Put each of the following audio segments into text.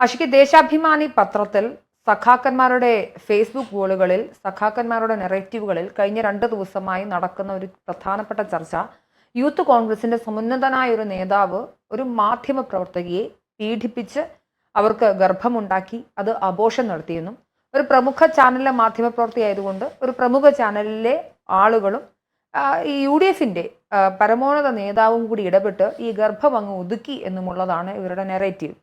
അഷിക്ക് ദേശാഭിമാനി പത്രത്തിൽ സഖാക്കന്മാരുടെ ഫേസ്ബുക്ക് വോളുകളിൽ സഖാക്കന്മാരുടെ നെറേറ്റീവുകളിൽ കഴിഞ്ഞ രണ്ട് ദിവസമായി നടക്കുന്ന ഒരു പ്രധാനപ്പെട്ട ചർച്ച. യൂത്ത് കോൺഗ്രസിന്റെ സമുന്നതനായ ഒരു നേതാവ് ഒരു മാധ്യമ പ്രവർത്തകയെ പീഡിപ്പിച്ച് അവർക്ക് ഗർഭമുണ്ടാക്കി അത് ആഘോഷം നടത്തിയെന്നും ഒരു പ്രമുഖ ചാനലിലെ മാധ്യമ പ്രവർത്തി ആയതുകൊണ്ട് ഒരു പ്രമുഖ ചാനലിലെ ആളുകളും ഈ യു ഡി എഫിന്റെ പരമോന്നത നേതാവും കൂടി ഇടപെട്ട് ഈ ഗർഭം അങ്ങ് ഒതുക്കി എന്നുമുള്ളതാണ് ഇവരുടെ നെറേറ്റീവ്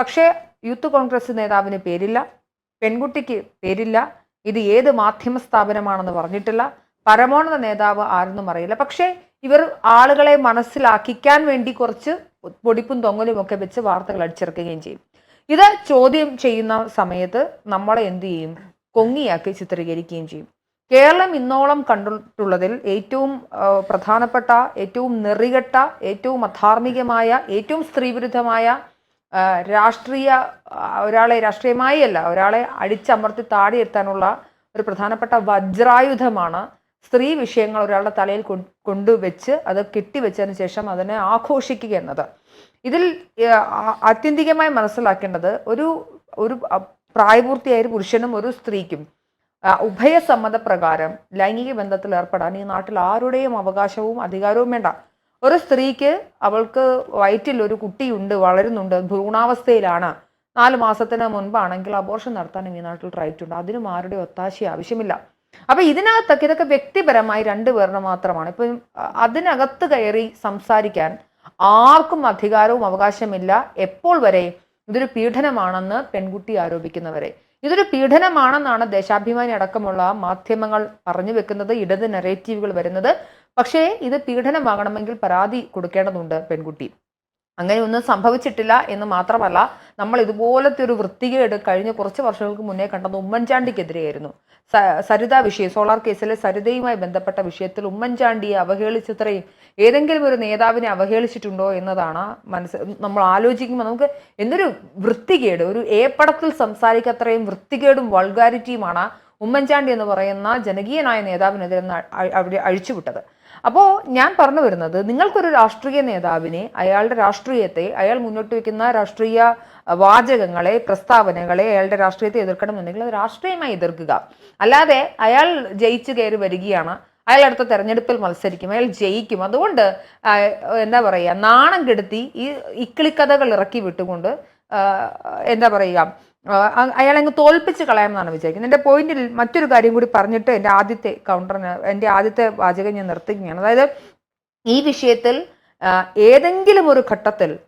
പക്ഷേ യൂത്ത് കോൺഗ്രസ് നേതാവിന് പേരില്ല പെൺകുട്ടിക്ക് പേരില്ല ഇത് ഏത് മാധ്യമ സ്ഥാപനമാണെന്ന് പറഞ്ഞിട്ടില്ല പരമോന്നത നേതാവ് ആരെന്നും അറിയില്ല. പക്ഷേ ഇവർ ആളുകളെ മനസ്സിലാക്കിക്കാൻ വേണ്ടി കുറച്ച് പൊടിപ്പും തൊങ്ങലും ഒക്കെ വെച്ച് വാർത്തകൾ അടിച്ചിറക്കുകയും ചെയ്യും. ഇത് ചോദ്യം ചെയ്യുന്ന സമയത്ത് നമ്മളെ എന്തു ചെയ്യും? കൊങ്ങിയാക്കി ചിത്രീകരിക്കുകയും ചെയ്യും. കേരളം ഇന്നോളം കണ്ടിട്ടുള്ളതിൽ ഏറ്റവും പ്രധാനപ്പെട്ട ഏറ്റവും നെറികെട്ട ഏറ്റവും അധാർമികമായ ഏറ്റവും സ്ത്രീവിരുദ്ധമായ രാഷ്ട്രീയ ഒരാളെ രാഷ്ട്രീയമായി അല്ല ഒരാളെ അടിച്ചമർത്തി താടിയെത്താനുള്ള ഒരു പ്രധാനപ്പെട്ട വജ്രായുധമാണ് സ്ത്രീ വിഷയങ്ങൾ ഒരാളുടെ തലയിൽ കൊണ്ടുവച്ച് അത് കെട്ടിവെച്ചതിന് ശേഷം അതിനെ ആഘോഷിക്കുക എന്നത്. ഇതിൽ ആത്യന്തികമായി മനസ്സിലാക്കേണ്ടത് ഒരു ഒരു പ്രായപൂർത്തിയായ ഒരു പുരുഷനും ഒരു സ്ത്രീക്കും ആ, ഉഭയസമ്മത പ്രകാരം ലൈംഗിക ബന്ധത്തിൽ ഏർപ്പെടാൻ ഈ നാട്ടിൽ ആരുടെയും അവകാശവും അധികാരവും വേണ്ട. ഒരു സ്ത്രീക്ക് അവൾക്ക് വയറ്റിൽ ഒരു കുട്ടിയുണ്ട് വളരുന്നുണ്ട് ഭ്രൂണാവസ്ഥയിലാണ്. നാല് മാസത്തിന് മുൻപാണെങ്കിൽ അബോർഷൻ നടത്താനും ഈ നാട്ടിൽ റൈറ്റ് ഉണ്ട്. അതിനും ആരുടെ ഒത്താശ ആവശ്യമില്ല. അപ്പൊ ഇതിനകത്തൊക്കെ ഇതൊക്കെ വ്യക്തിപരമായി രണ്ടുപേരുടെ മാത്രമാണ്. ഇപ്പം അതിനകത്ത് കയറി സംസാരിക്കാൻ ആർക്കും അധികാരവും അവകാശമില്ല. എപ്പോൾ വരെ? ഇതൊരു പീഡനമാണെന്ന് പെൺകുട്ടി ആരോപിക്കുന്നവരെ. ഇതൊരു പീഡനമാണെന്നാണ് ദേശാഭിമാനി അടക്കമുള്ള മാധ്യമങ്ങൾ പറഞ്ഞു വെക്കുന്നത് ഇടത് നെറേറ്റീവുകൾ വരുന്നത്. പക്ഷേ ഇത് പീഡനമാകണമെങ്കിൽ പരാതി കൊടുക്കേണ്ടതുണ്ട് പെൺകുട്ടി. അങ്ങനെ ഒന്നും സംഭവിച്ചിട്ടില്ല എന്ന് മാത്രമല്ല നമ്മൾ ഇതുപോലത്തെ ഒരു വൃത്തികേട് കഴിഞ്ഞ കുറച്ച് വർഷങ്ങൾക്ക് മുന്നേ കണ്ടത് ഉമ്മൻചാണ്ടിക്കെതിരെയായിരുന്നു. സരിത വിഷയം സോളാർ കേസിലെ സരിതയുമായി ബന്ധപ്പെട്ട വിഷയത്തിൽ ഉമ്മൻചാണ്ടിയെ അവഹേളിച്ചത്രയും ഏതെങ്കിലും ഒരു നേതാവിനെ അവഹേളിച്ചിട്ടുണ്ടോ എന്നതാണ് മനസ്സ് നമ്മൾ ആലോചിക്കുമ്പോൾ നമുക്ക് എന്തൊരു വൃത്തികേട് ഒരു ഏപ്പടത്തിൽ സംസാരിക്കത്രയും വൃത്തികേടും വൾഗാരിറ്റിയുമാണ് ഉമ്മൻചാണ്ടി എന്ന് പറയുന്ന ജനകീയനായ നേതാവിനെതിരെ അഴിച്ചുവിട്ടത്. അപ്പോൾ ഞാൻ പറഞ്ഞു വരുന്നത് നിങ്ങൾക്കൊരു രാഷ്ട്രീയ നേതാവിനെ അയാളുടെ രാഷ്ട്രീയത്തെ അയാൾ മുന്നോട്ട് വയ്ക്കുന്ന രാഷ്ട്രീയ വാചകങ്ങളെ പ്രസ്താവനകളെ അയാളുടെ രാഷ്ട്രീയത്തെ എതിർക്കണമെന്നുണ്ടെങ്കിൽ അത് രാഷ്ട്രീയമായി എതിർക്കുക. അല്ലാതെ അയാൾ ജയിച്ചു കയറി വരികയാണ് അയാൾ അടുത്ത തെരഞ്ഞെടുപ്പിൽ മത്സരിക്കും അയാൾ ജയിക്കും. അതുകൊണ്ട് എന്താ പറയുക നാണം കെടുത്തി ഈ ഇക്കിളിക്കഥകൾ ഇറക്കി വിട്ടുകൊണ്ട് എന്താ പറയുക ആ, അ- അയാളെ അങ്ങ് തോൽപ്പിച്ച് കളയാമെന്നാണ് വിചാരിക്കുന്നത്. എന്റെ പോയിന്റിൽ മറ്റൊരു കാര്യം കൂടി പറഞ്ഞിട്ട് എന്റെ ആദ്യത്തെ കൗണ്ടറിന് എന്റെ ആദ്യത്തെ വാചകം ഞാൻ നിർത്തുകയാണ്. അതായത് ഈ വിഷയത്തിൽ ഏതെങ്കിലും ഒരു ഘട്ടത്തിൽ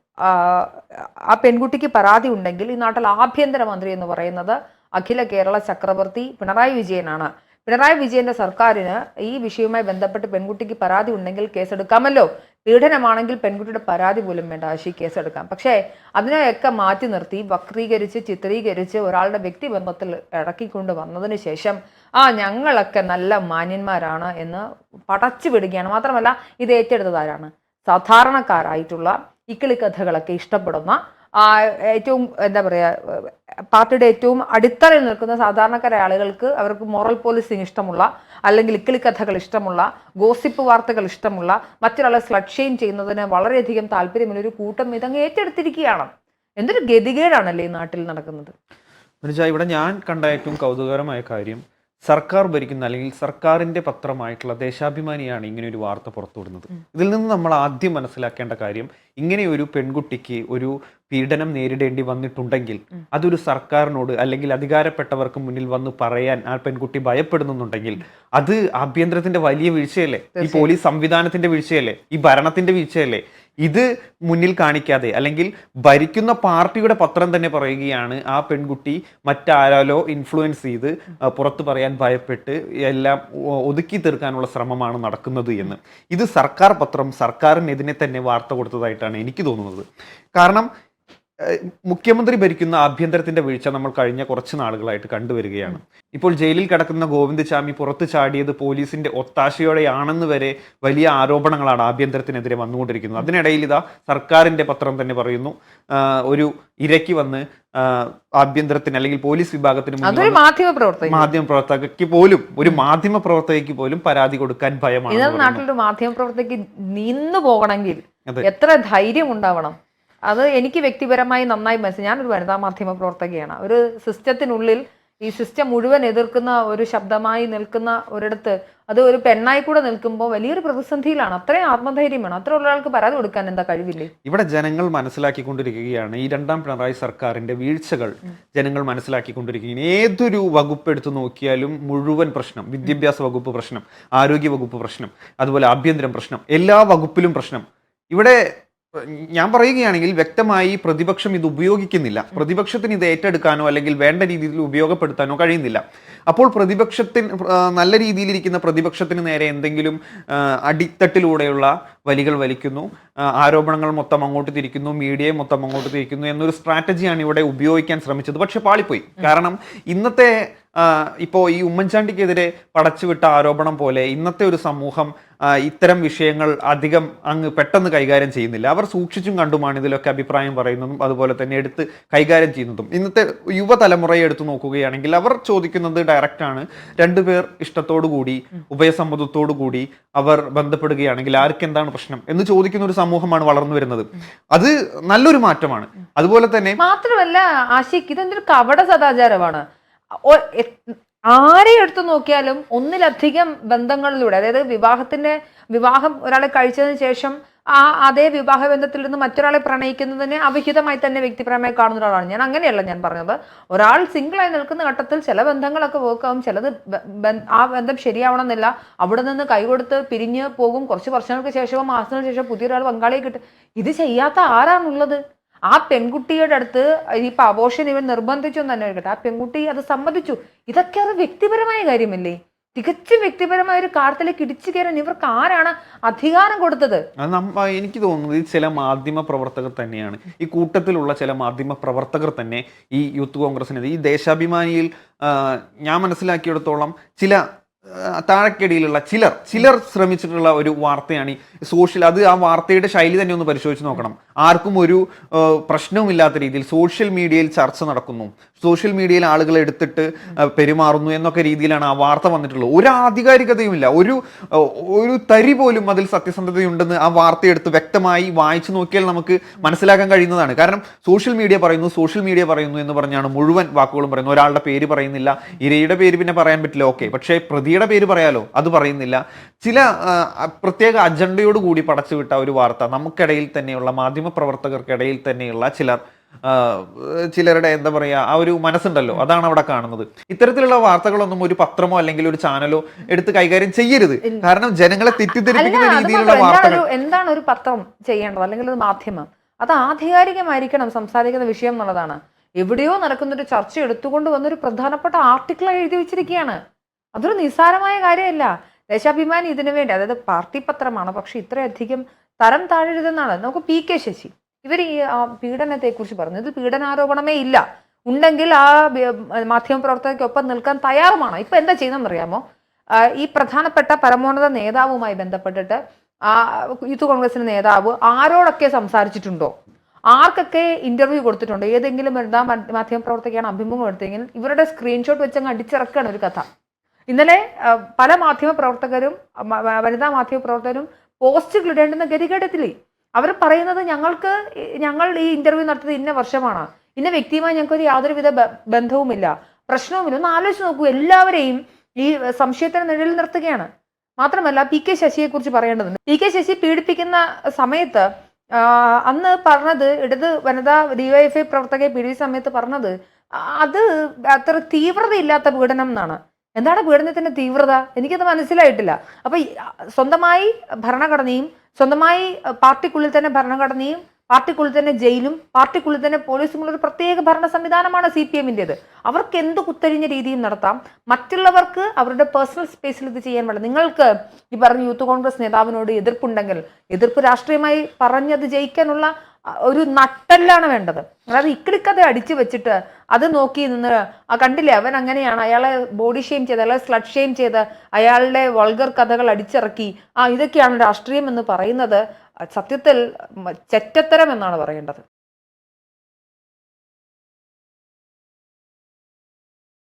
ആ പെൺകുട്ടിക്ക് പരാതി ഉണ്ടെങ്കിൽ ഈ നാട്ടിൽ ആഭ്യന്തരമന്ത്രി എന്ന് പറയുന്നത് അഖില കേരള ചക്രവർത്തി പിണറായി വിജയനാണ്. പിണറായി വിജയന്റെ സർക്കാരിന് ഈ വിഷയവുമായി ബന്ധപ്പെട്ട് പെൺകുട്ടിക്ക് പരാതി ഉണ്ടെങ്കിൽ കേസെടുക്കാമല്ലോ. പീഡനമാണെങ്കിൽ പെൺകുട്ടിയുടെ പരാതി പോലും വേണ്ട. ആശി കേസെടുക്കാം. പക്ഷേ അതിനെയൊക്കെ മാറ്റി നിർത്തി വക്രീകരിച്ച് ചിത്രീകരിച്ച് ഒരാളുടെ വ്യക്തിബന്ധത്തിൽ ഇറക്കിക്കൊണ്ട് വന്നതിന് ശേഷം ആ ഞങ്ങളൊക്കെ നല്ല മാന്യന്മാരാണ് എന്ന് പടച്ചു വിടുകയാണ്. മാത്രമല്ല ഇത് ഏറ്റെടുത്തത് ആരാണ്? സാധാരണക്കാരായിട്ടുള്ള ഇക്കിളിക്കഥകളൊക്കെ ഇഷ്ടപ്പെടുന്ന ഏറ്റവും എന്താ പറയുക പാർട്ടിയുടെ ഏറ്റവും അടിത്തറയിൽ നിൽക്കുന്ന സാധാരണക്കാരായ ആളുകൾക്ക് അവർക്ക് മോറൽ പോലീസിങ് ഇഷ്ടമുള്ള അല്ലെങ്കിൽ ഇക്കിളിക്കഥകൾ ഇഷ്ടമുള്ള ഗോസിപ്പ് വാർത്തകൾ ഇഷ്ടമുള്ള മറ്റൊരാളെ സ്ലഡ് ചെയ്യുന്നതിന് വളരെയധികം താല്പര്യമുള്ള ഒരു കൂട്ടം ഇതങ്ങ് ഏറ്റെടുത്തിരിക്കുകയാണ്. എന്തൊരു ഗതികേടാണല്ലേ ഈ നാട്ടിൽ നടക്കുന്നത്? ഇവിടെ ഞാൻ കണ്ട ഏറ്റവും കൗതുകകരമായ കാര്യം സർക്കാർ ഭരിക്കുന്ന അല്ലെങ്കിൽ സർക്കാരിന്റെ പത്രമായിട്ടുള്ള ദേശാഭിമാനിയാണ് ഇങ്ങനെ ഒരു വാർത്ത പുറത്തുവിടുന്നത്. ഇതിൽ നിന്ന് നമ്മൾ ആദ്യം മനസ്സിലാക്കേണ്ട കാര്യം ഇങ്ങനെ ഒരു പെൺകുട്ടിക്ക് ഒരു പീഡനം നേരിടേണ്ടി വന്നിട്ടുണ്ടെങ്കിൽ അതൊരു സർക്കാരിനോട് അല്ലെങ്കിൽ അധികാരപ്പെട്ടവർക്ക് മുന്നിൽ വന്ന് പറയാൻ ആ പെൺകുട്ടി ഭയപ്പെടുന്നുണ്ടെങ്കിൽ അത് ആഭ്യന്തരത്തിന്റെ വലിയ വീഴ്ചയല്ലേ? ഈ പോലീസ് സംവിധാനത്തിന്റെ വീഴ്ചയല്ലേ? ഈ ഭരണത്തിന്റെ വീഴ്ചയല്ലേ? ഇത് മുന്നിൽ കാണിക്കാതെ അല്ലെങ്കിൽ ഭരിക്കുന്ന പാർട്ടിയുടെ പത്രം തന്നെ പറയുകയാണ് ആ പെൺകുട്ടി മറ്റാരാലോ ഇൻഫ്ലുവൻസ് ചെയ്ത് പുറത്തു പറയാൻ ഭയപ്പെട്ട് എല്ലാം ഒതുക്കി തീർക്കാനുള്ള ശ്രമമാണ് നടക്കുന്നത് എന്ന്. ഇത് സർക്കാർ പത്രം സർക്കാരിനെതിനെ തന്നെ വാർത്ത കൊടുത്തതായിട്ടാണ് എനിക്ക് തോന്നുന്നത്. കാരണം മുഖ്യമന്ത്രി ഭരിക്കുന്ന ആഭ്യന്തരത്തിന്റെ വീഴ്ച നമ്മൾ കഴിഞ്ഞ കുറച്ച് നാളുകളായിട്ട് കണ്ടുവരികയാണ്. ഇപ്പോൾ ജയിലിൽ കിടക്കുന്ന ഗോവിന്ദചാമി പുറത്തു ചാടിയത് പോലീസിന്റെ ഒത്താശയോടെയാണെന്ന് വരെ വലിയ ആരോപണങ്ങളാണ് ആഭ്യന്തരത്തിനെതിരെ വന്നുകൊണ്ടിരിക്കുന്നത്. അതിനിടയിൽ ഇതാ സർക്കാരിന്റെ പത്രം തന്നെ പറയുന്നു. ഒരു ഇരയ്ക്ക് വന്ന് ആഭ്യന്തരത്തിന് അല്ലെങ്കിൽ പോലീസ് വിഭാഗത്തിന് മാധ്യമ പ്രവർത്തകയ്ക്ക് പോലും ഒരു മാധ്യമ പ്രവർത്തകയ്ക്ക് പോലും പരാതി കൊടുക്കാൻ ഭയമാണ്. നാട്ടിലൊരു മാധ്യമ പ്രവർത്തകയ്ക്ക് നിന്ന് പോകണമെങ്കിൽ എത്ര ധൈര്യം ഉണ്ടാവണം? അത് എനിക്ക് വ്യക്തിപരമായി നന്നായി മനസ്സിലായി ഞാനൊരു വനിതാ മാധ്യമ പ്രവർത്തകയാണ്. ഒരു സിസ്റ്റത്തിനുള്ളിൽ ഈ സിസ്റ്റം മുഴുവൻ എതിർക്കുന്ന ഒരു ശബ്ദമായി നിൽക്കുന്ന ഒരിടത്ത് അത് ഒരു പെണ്ണായി കൂടെ നിൽക്കുമ്പോൾ വലിയൊരു പ്രതിസന്ധിയിലാണ്. അത്രയും ആത്മധൈര്യം വേണം അത്ര ഒരാൾക്ക് പരാതി കൊടുക്കാൻ എന്താ കഴിവില്ലേ? ഇവിടെ ജനങ്ങൾ മനസ്സിലാക്കിക്കൊണ്ടിരിക്കുകയാണ്. ഈ രണ്ടാം പിണറായി സർക്കാരിന്റെ വീഴ്ചകൾ ജനങ്ങൾ മനസ്സിലാക്കിക്കൊണ്ടിരിക്കുകയാണ്. ഏതൊരു വകുപ്പ് എടുത്തു നോക്കിയാലും മുഴുവൻ പ്രശ്നം വിദ്യാഭ്യാസ വകുപ്പ് പ്രശ്നം ആരോഗ്യ വകുപ്പ് പ്രശ്നം അതുപോലെ ആഭ്യന്തരം പ്രശ്നം എല്ലാ വകുപ്പിലും പ്രശ്നം. ഇവിടെ ഞാൻ പറയുകയാണെങ്കിൽ വ്യക്തമായി പ്രതിപക്ഷം ഇത് ഉപയോഗിക്കുന്നില്ല. പ്രതിപക്ഷത്തിന് ഇത് ഏറ്റെടുക്കാനോ അല്ലെങ്കിൽ വേണ്ട രീതിയിൽ ഉപയോഗപ്പെടുത്താനോ കഴിയുന്നില്ല. അപ്പോൾ പ്രതിപക്ഷത്തിന് നല്ല രീതിയിലിരിക്കുന്ന പ്രതിപക്ഷത്തിന് നേരെ എന്തെങ്കിലും അടിത്തട്ടിലൂടെയുള്ള വലികൾ വലിക്കുന്നു. ആരോപണങ്ങൾ മൊത്തം അങ്ങോട്ട് തിരിക്കുന്നു. മീഡിയയെ മൊത്തം അങ്ങോട്ട് തിരിക്കുന്നു. എന്നൊരു സ്ട്രാറ്റജിയാണ് ഇവിടെ ഉപയോഗിക്കാൻ ശ്രമിച്ചത്. പക്ഷെ പാളിപ്പോയി. കാരണം ഇന്നത്തെ ആ, ഇപ്പോ ഈ ഉമ്മൻചാണ്ടിക്കെതിരെ പടച്ചുവിട്ട ആരോപണം പോലെ ഇന്നത്തെ ഒരു സമൂഹം ഇത്തരം വിഷയങ്ങൾ അധികം അങ്ങ് പെട്ടെന്ന് കൈകാര്യം ചെയ്യുന്നില്ല. അവർ സൂക്ഷിച്ചും കണ്ടുമാണ് ഇതിലൊക്കെ അഭിപ്രായം പറയുന്നതും അതുപോലെ തന്നെ എടുത്ത് കൈകാര്യം ചെയ്യുന്നതും. ഇന്നത്തെ യുവതലമുറയെ എടുത്തു നോക്കുകയാണെങ്കിൽ അവർ ചോദിക്കുന്നത് ഡയറക്റ്റ് ആണ്. രണ്ടുപേർ ഇഷ്ടത്തോടു കൂടി ഉഭയസമ്മതത്തോടു കൂടി അവർ ബന്ധപ്പെടുകയാണെങ്കിൽ ആർക്ക് എന്താണ് പ്രശ്നം എന്ന് ചോദിക്കുന്ന ഒരു സമൂഹമാണ് വളർന്നു വരുന്നത്. അത് നല്ലൊരു മാറ്റമാണ്. അതുപോലെ തന്നെ മാത്രമല്ല ആശിക്ക് ഇതെന്തൊരു കപട സദാചാരമാണ്. ആരെ എടുത്തു നോക്കിയാലും ഒന്നിലധികം ബന്ധങ്ങളിലൂടെ അതായത് വിവാഹത്തിന്റെ വിവാഹം ഒരാളെ കഴിച്ചതിന് ശേഷം ആ അതേ വിവാഹ ബന്ധത്തിൽ നിന്ന് മറ്റൊരാളെ പ്രണയിക്കുന്നതിനെ അവിഹിതമായി തന്നെ വ്യക്തിപരമായി കാണുന്ന ഒരാളാണ്. ഞാൻ അങ്ങനെയല്ല ഞാൻ പറഞ്ഞത്. ഒരാൾ സിംഗിളായി നിൽക്കുന്ന ഘട്ടത്തിൽ ചില ബന്ധങ്ങളൊക്കെ വർക്കാവും ചിലത് ആ ബന്ധം ശരിയാവണമെന്നില്ല. അവിടെ നിന്ന് കൈകൊടുത്ത് പിരിഞ്ഞ് പോകും. കുറച്ച് വർഷങ്ങൾക്ക് ശേഷമോ മാസങ്ങൾക്ക് ശേഷം പുതിയൊരാൾ പങ്കാളിയെ കിട്ടും. ഇത് ചെയ്യാത്ത ആരാണുള്ളത്? ആ പെൺകുട്ടിയുടെ അടുത്ത് ഇപ്പൊ അബോഷൻ ഇവൻ നിർബന്ധിച്ചു എന്ന് തന്നെ ആ പെൺകുട്ടി അത് സമ്മതിച്ചു. ഇതൊക്കെ അത് വ്യക്തിപരമായ കാര്യമല്ലേ? തികച്ചും വ്യക്തിപരമായ ഒരു കാര്യത്തിലേക്ക് ഇടിച്ചു കയറാൻ ഇവർക്ക് ആരാണ് അധികാരം കൊടുത്തത്? എനിക്ക് തോന്നുന്നത് ഈ ചില മാധ്യമ പ്രവർത്തകർ തന്നെയാണ്. ഈ കൂട്ടത്തിലുള്ള ചില മാധ്യമ പ്രവർത്തകർ തന്നെ ഈ യൂത്ത് കോൺഗ്രസിനെതിരെ ഈ ദേശാഭിമാനിയിൽ ഞാൻ മനസ്സിലാക്കിയിടത്തോളം ചില താഴെക്കടിയിലുള്ള ചിലർ ചിലർ ശ്രമിച്ചിട്ടുള്ള ഒരു വാർത്തയാണ് ഈ സോഷ്യൽ അത് ആ വാർത്തയുടെ ശൈലി തന്നെ ഒന്ന് പരിശോധിച്ച് നോക്കണം. ആർക്കും ഒരു പ്രശ്നവുമില്ലാത്ത രീതിയിൽ സോഷ്യൽ മീഡിയയിൽ ചർച്ച നടക്കുന്നു. സോഷ്യൽ മീഡിയയിൽ ആളുകൾ എടുത്തിട്ട് പെരുമാറുന്നു എന്നൊക്കെ രീതിയിലാണ് ആ വാർത്ത വന്നിട്ടുള്ളത്. ഒരു ആധികാരികതയുമില്ല. ഒരു ഒരു തരി പോലും അതിൽ സത്യസന്ധതയുണ്ടെന്ന് ആ വാർത്തയെടുത്ത് വ്യക്തമായി വായിച്ചു നോക്കിയാൽ നമുക്ക് മനസ്സിലാക്കാൻ കഴിയുന്നതാണ്. കാരണം സോഷ്യൽ മീഡിയ പറയുന്നു സോഷ്യൽ മീഡിയ പറയുന്നു എന്ന് പറഞ്ഞാണ് മുഴുവൻ വാക്കുകളും പറയുന്നത്. ഒരാളുടെ പേര് പറയുന്നില്ല ഇരയുടെ പേര് പിന്നെ പറയാൻ പറ്റില്ല. ഓക്കെ പക്ഷേ പ്രതിയുടെ പേര് പറയാലോ? അത് പറയുന്നില്ല. ചില പ്രത്യേക അജണ്ടയോട് കൂടി പടച്ചുവിട്ട ഒരു വാർത്ത നമുക്കിടയിൽ തന്നെയുള്ള മാധ്യമ പ്രവർത്തകർക്കിടയിൽ തന്നെയുള്ള ചിലർ ചിലരുടെ എന്താ പറയുക ആ ഒരു മനസ്സുണ്ടല്ലോ. അതാണ് അവിടെ കാണുന്നത്. ഇത്തരത്തിലുള്ള വാർത്തകളൊന്നും ഒരു പത്രമോ അല്ലെങ്കിൽ ഒരു ചാനലോ എടുത്ത് കൈകാര്യം ചെയ്യരുത്. കാരണം ജനങ്ങളെ തെറ്റിദ്ധരിപ്പിക്കുന്ന രീതിയിലുള്ള വാർത്തകൾ എന്താണ് ഒരു പത്രം ചെയ്യേണ്ടത്? അല്ലെങ്കിൽ ഒരു മാധ്യമം. അത് ആധികാരികമായിരിക്കണം സംസാരിക്കുന്ന വിഷയം എന്നുള്ളതാണ്. എവിടെയോ നടക്കുന്ന ഒരു ചർച്ച എടുത്തുകൊണ്ട് വന്നൊരു പ്രധാനപ്പെട്ട ആർട്ടിക്കിൾ എഴുതി വെച്ചിരിക്കുകയാണ്. അതൊരു നിസ്സാരമായ കാര്യമല്ല. ദേശാഭിമാനി ഇതിനു വേണ്ടി അതായത് പാർട്ടി പത്രമാണ് പക്ഷെ ഇത്രയധികം തരം താഴരുതെന്നാണ്. നമുക്ക് പി കെ ശശി ഇവർ ഈ പീഡനത്തെക്കുറിച്ച് പറഞ്ഞു. ഇത് പീഡനാരോപണമേ ഇല്ല. ഉണ്ടെങ്കിൽ ആ മാധ്യമ മാധ്യമപ്രവർത്തകർക്കൊപ്പം നിൽക്കാൻ തയ്യാറുമാണ്. ഇപ്പൊ എന്താ ചെയ്യുന്നതെന്ന് അറിയാമോ ഈ പ്രധാനപ്പെട്ട പരമോന്നത നേതാവുമായി ബന്ധപ്പെട്ടിട്ട് ആ യൂത്ത് കോൺഗ്രസിന്റെ നേതാവ് ആരോടൊക്കെ സംസാരിച്ചിട്ടുണ്ടോ? ആർക്കൊക്കെ ഇന്റർവ്യൂ കൊടുത്തിട്ടുണ്ടോ? ഏതെങ്കിലും എന്താ മാധ്യമപ്രവർത്തകയാണ് അഭിമുഖം എടുത്തെങ്കിൽ ഇവരുടെ സ്ക്രീൻഷോട്ട് വെച്ചങ്ങ് അടിച്ചിറക്കുകയാണ് ഒരു കഥ. ഇന്നലെ പല മാധ്യമ പ്രവർത്തകരും വനിതാ മാധ്യമ പ്രവർത്തകരും പോസ്റ്റുകൾ ഇടേണ്ടുന്ന ഗതികേടത്തിലേ അവർ പറയുന്നത് ഞങ്ങൾക്ക് ഞങ്ങൾ ഈ ഇന്റർവ്യൂ നടത്തിയത് ഇന്ന വർഷമാണ്. ഇന്ന വ്യക്തിയുമായി ഞങ്ങൾക്ക് യാതൊരുവിധ ബന്ധവുമില്ല. പ്രശ്നവുമില്ല. ഒന്ന് ആലോചിച്ച് നോക്കൂ. എല്ലാവരെയും ഈ സംശയത്തിന് നിഴലിൽ നിർത്തുകയാണ്. മാത്രമല്ല പി കെ ശശിയെ കുറിച്ച് പറയേണ്ടതുണ്ട്. പി കെ ശശി പീഡിപ്പിക്കുന്ന സമയത്ത് അന്ന് പറഞ്ഞത് ഇടത് വനിതാ ഡിവൈഎഫ്ഐ പ്രവർത്തകയെ പീഡിപ്പിച്ച സമയത്ത് പറഞ്ഞത് അത് അത്ര തീവ്രതയില്ലാത്ത പീഡനം എന്നാണ്. എന്താണ് പീഡനത്തിന്റെ തീവ്രത? എനിക്കത് മനസ്സിലായിട്ടില്ല. അപ്പൊ സ്വന്തമായി ഭരണഘടനയും സ്വന്തമായി പാർട്ടിക്കുള്ളിൽ തന്നെ ഭരണഘടനയും പാർട്ടിക്കുള്ളിൽ തന്നെ ജയിലും പാർട്ടിക്കുള്ളിൽ തന്നെ പോലീസുമുള്ള ഒരു പ്രത്യേക ഭരണ സംവിധാനമാണ് സി പി എമ്മിന്റെത് അവർക്ക് എന്ത് കുത്തരിഞ്ഞ രീതിയും നടത്താം? മറ്റുള്ളവർക്ക് അവരുടെ പേഴ്സണൽ സ്പേസിൽ ഇത് ചെയ്യാൻ വേണ്ട നിങ്ങൾക്ക് ഈ പറഞ്ഞ യൂത്ത് കോൺഗ്രസ് നേതാവിനോട് എതിർപ്പുണ്ടെങ്കിൽ എതിർപ്പ് രാഷ്ട്രീയമായി പറഞ്ഞത് ജയിക്കാനുള്ള ഒരു നട്ടെല്ലാണ് വേണ്ടത്. അതായത് ഇക്കിളിക്കഥ അടിച്ചു വെച്ചിട്ട് അത് നോക്കി നിന്ന് ആ കണ്ടില്ലേ അവൻ അങ്ങനെയാണ്. അയാളെ ബോഡി ഷെയിം ചെയ്ത് അയാളെ സ്ലഡ് ഷെയിം ചെയ്ത് അയാളുടെ വൾഗർ കഥകൾ അടിച്ചിറക്കി. ആ ഇതൊക്കെയാണ് രാഷ്ട്രീയം എന്ന് പറയുന്നത്. സത്യത്തിൽ ചെറ്റത്തരം എന്നാണ് പറയേണ്ടത്.